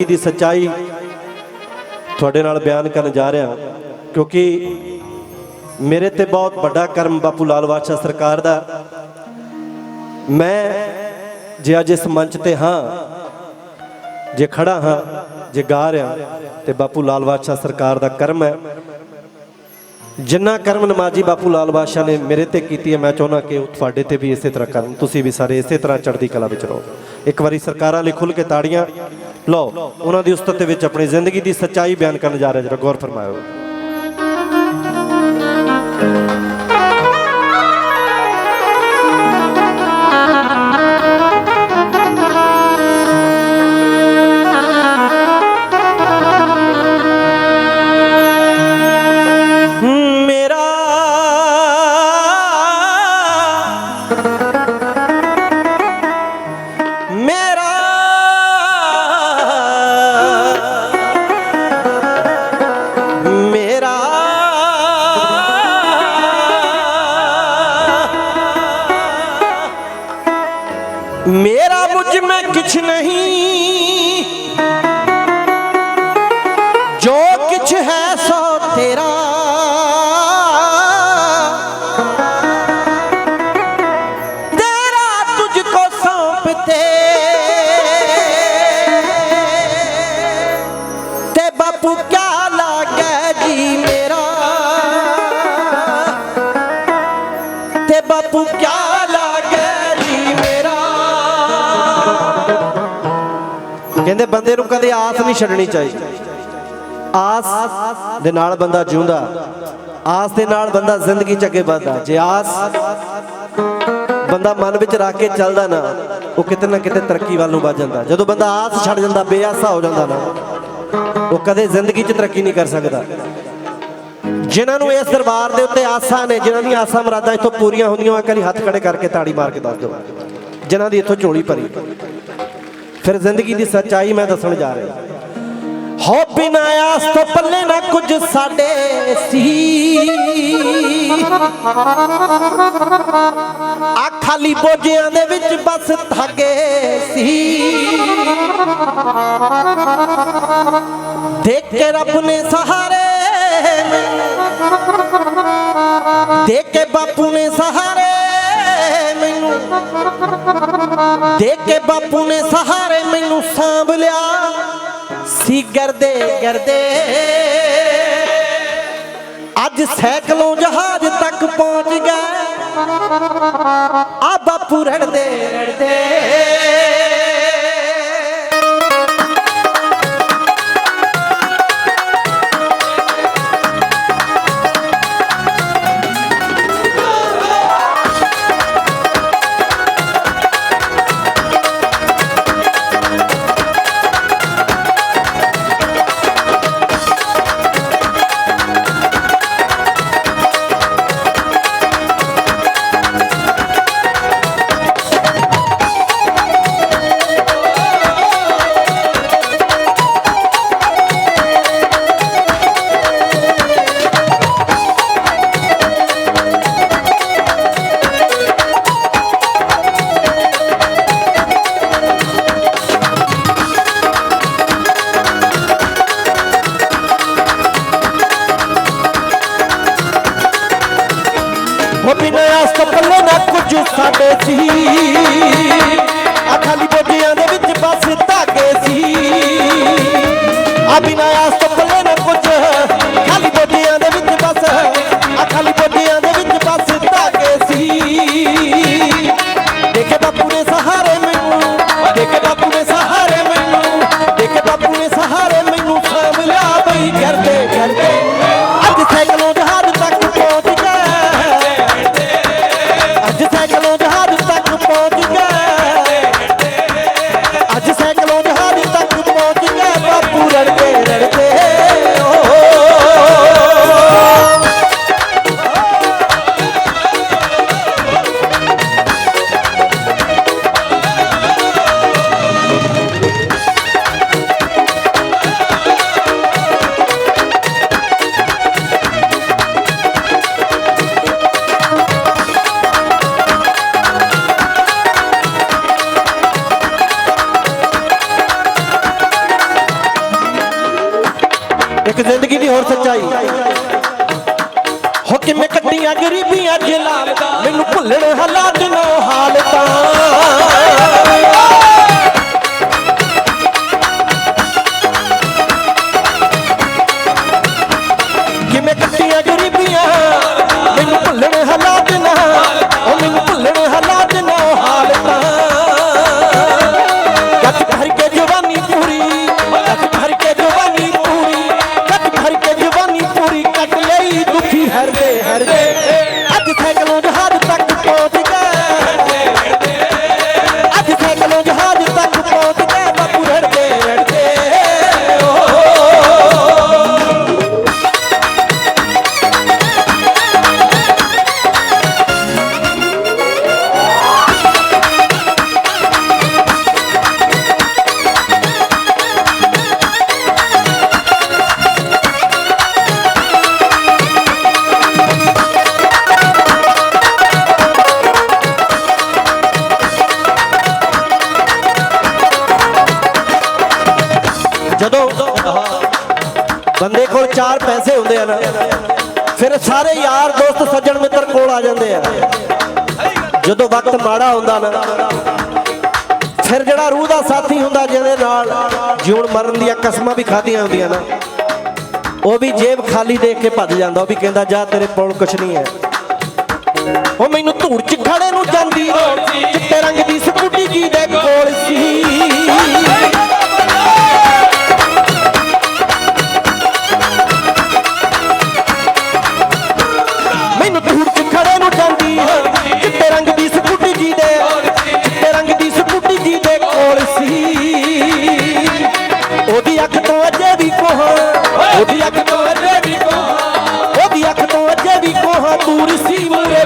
ਦੀ ਸੱਚਾਈ ਤੁਹਾਡੇ ਨਾਲ ਬਿਆਨ ਕਰਨ ਜਾ ਰਿਹਾ, ਕਿਉਂਕਿ ਮੇਰੇ ਤੇ ਬਹੁਤ ਵੱਡਾ ਕਰਮ ਬਾਪੂ ਲਾਲ ਬਾਦਸ਼ਾਹ ਸਰਕਾਰ ਦਾ। ਮੈਂ ਜੇ ਅੱਜ ਇਸ ਮੰਚ ਤੇ ਹਾਂ, ਜੇ ਖੜਾ ਹਾਂ, ਜੇ ਗਾ ਰਿਹਾ ਤੇ ਬਾਪੂ ਲਾਲ ਬਾਦਸ਼ਾਹ ਸਰਕਾਰ ਦਾ ਕਰਮ ਹੈ ਜਿੰਨਾ ਕਰਮ ਨਮਾਜੀ ਬਾਪੂ ਲਾਲ ਬਾਦਸ਼ਾਹ ਨੇ ਮੇਰੇ ਤੇ ਕੀਤੀ ਹੈ, ਮੈਂ ਚਾਹੁੰਦਾ ਕਿ ਉਹ ਤੁਹਾਡੇ ਤੇ ਵੀ ਇਸੇ ਤਰ੍ਹਾਂ ਕਰਨ। ਤੁਸੀਂ ਵੀ ਸਾਰੇ ਇਸੇ ਤਰ੍ਹਾਂ ਚੜ੍ਹਦੀ ਕਲਾ ਵਿੱਚ ਰਹੋ। ਇੱਕ ਵਾਰੀ ਸਰਕਾਰਾਂ ਲਈ ਖੁੱਲ ਕੇ ਤਾੜੀਆਂ ਲਓ। ਉਹਨਾਂ ਦੀ ਉਸਤਤ ਦੇ ਵਿੱਚ ਆਪਣੀ ਜ਼ਿੰਦਗੀ ਦੀ ਸੱਚਾਈ ਬਿਆਨ ਕਰਨ ਜਾ ਰਿਹਾ ਜਰਾ ਗੌਰ ਫਰਮਾਇਓ। मेरा मुझ में कुछ नहीं जो कुछ है सो तेरा तेरा तुझको सौंपते ते बापू क्या लागे जी मेरा ते बापू क्या लागे ਕਹਿੰਦੇ ਬੰਦੇ ਨੂੰ ਕਦੇ ਆਸ ਨਹੀਂ ਛੱਡਣੀ ਚਾਹੀਦੀ ਆਸ ਦੇ ਨਾਲ ਬੰਦਾ ਜਿਉਂਦਾ। ਆਸ ਦੇ ਨਾਲ ਬੰਦਾ ਜ਼ਿੰਦਗੀ ਚ ਅੱਗੇ ਵਧਦਾ। ਜੇ ਆਸ ਬੰਦਾ ਮਨ ਵਿੱਚ ਰੱਖ ਕੇ ਚੱਲਦਾ ਨਾ, ਉਹ ਕਿਤੇ ਨਾ ਕਿਤੇ ਤਰੱਕੀ ਵੱਲ ਨੂੰ ਵੱਧ ਜਾਂਦਾ। ਜਦੋਂ ਬੰਦਾ ਆਸ ਛੱਡ ਜਾਂਦਾ, ਬੇਆਸਾ ਹੋ ਜਾਂਦਾ ਨਾ, ਉਹ ਕਦੇ ਜ਼ਿੰਦਗੀ 'ਚ ਤਰੱਕੀ ਨਹੀਂ ਕਰ ਸਕਦਾ। ਜਿਨ੍ਹਾਂ ਨੂੰ ਇਸ ਦਰਬਾਰ ਦੇ ਉੱਤੇ ਆਸਾਂ ਨੇ, ਜਿਨ੍ਹਾਂ ਦੀਆਂ ਆਸਾਂ ਮੁਰਾਦਾਂ ਇੱਥੋਂ ਪੂਰੀਆਂ ਹੁੰਦੀਆਂ, ਉਹ ਕਰੀ ਹੱਥ ਖੜੇ ਕਰਕੇ ਤਾੜੀ ਮਾਰ ਕੇ ਦੱਸ ਦਿਓ। ਜਿਨ੍ਹਾਂ ਦੀ ਇੱਥੋਂ ਝੋਲੀ ਭਰੀ। ਫਿਰ ਜ਼ਿੰਦਗੀ ਦੀ ਸੱਚਾਈ ਮੈਂ ਦੱਸਣ ਜਾ ਰਿਹਾ। ਹੋ ਬਿਨਾ ਆਸ ਤੋਂ ਪੱਲੇ ਨਾ ਕੁਝ ਸਾਡੇ ਸੀ। ਆ ਖਾਲੀ ਬੋਝਿਆਂ ਦੇ ਵਿੱਚ ਬਸ ਧਾਗੇ ਸੀ। ਦੇਖ ਕੇ ਰੱਬ ਨੇ ਸਹਾਰੇ ਦੇਖ ਕੇ ਬਾਪੂ ਨੇ ਸਹਾਰੇ ਦੇ ਕੇ ਬਾਪੂ ਨੇ ਸਹਾਰੇ ਮੈਨੂੰ ਸਾਂਭ ਲਿਆ। ਸੀ ਗਰਦੇ ਗਰਦੇ। ਅੱਜ ਸਾਈਕਲੋਂ ਜਹਾਜ਼ ਤੱਕ ਪਹੁੰਚ ਗਏ ਆ ਬਾਪੂ ਰੜਦੇ ਰੜਦੇ। ਬਿਨਾਂ ਨਾ ਕੁਝ ਸਾਡੇ ਸੀ। ਆ ਖਾਲੀ ਬੋਝਿਆਂ ਦੇ ਵਿੱਚ ਬਸ ਧਾਗੇ ਸੀ। ਆ ਬਿਨਾਂ ਆਸ ਤੋਂ ਨਾ ਕੁਝ ਗਰੀਬੀਆਂ ਜਲਾਲ ਮੈਨੂੰ ਭੁੱਲਣ ਹਾਲਾਤ ਨੋ ਹਾਲਤਾਂ। ਬੰਦੇ ਕੋਲ ਚਾਰ ਪੈਸੇ ਹੁੰਦੇ ਹਨ ਫਿਰ ਸਾਰੇ ਯਾਰ ਦੋਸਤ, ਸੱਜਣ ਮਿੱਤਰ ਕੋਲ ਆ ਜਾਂਦੇ ਆ। ਜਦੋਂ ਵਕਤ ਮਾੜਾ ਹੁੰਦਾ ਨਾ, ਫਿਰ ਜਿਹੜਾ ਰੂਹ ਦਾ ਸਾਥੀ ਹੁੰਦਾ ਜਿਹਦੇ ਨਾਲ ਜਿਉਣ ਮਰਨ ਦੀਆਂ ਕਸਮਾਂ ਵੀ ਖਾਧੀਆਂ ਹੁੰਦੀਆਂ ਨਾ, ਉਹ ਵੀ ਜੇਬ ਖਾਲੀ ਦੇਖ ਕੇ ਭੱਜ ਜਾਂਦਾ। ਉਹ ਵੀ ਕਹਿੰਦਾ, ਜਾ ਤੇਰੇ ਕੋਲ ਕੁਛ ਨਹੀਂ ਹੈ। ਉਹ ਮੈਨੂੰ ਧੂੜ ਚ ਖੜੇ ਨੂੰ ਜਾਂਦੀ ਰੋਡ receive a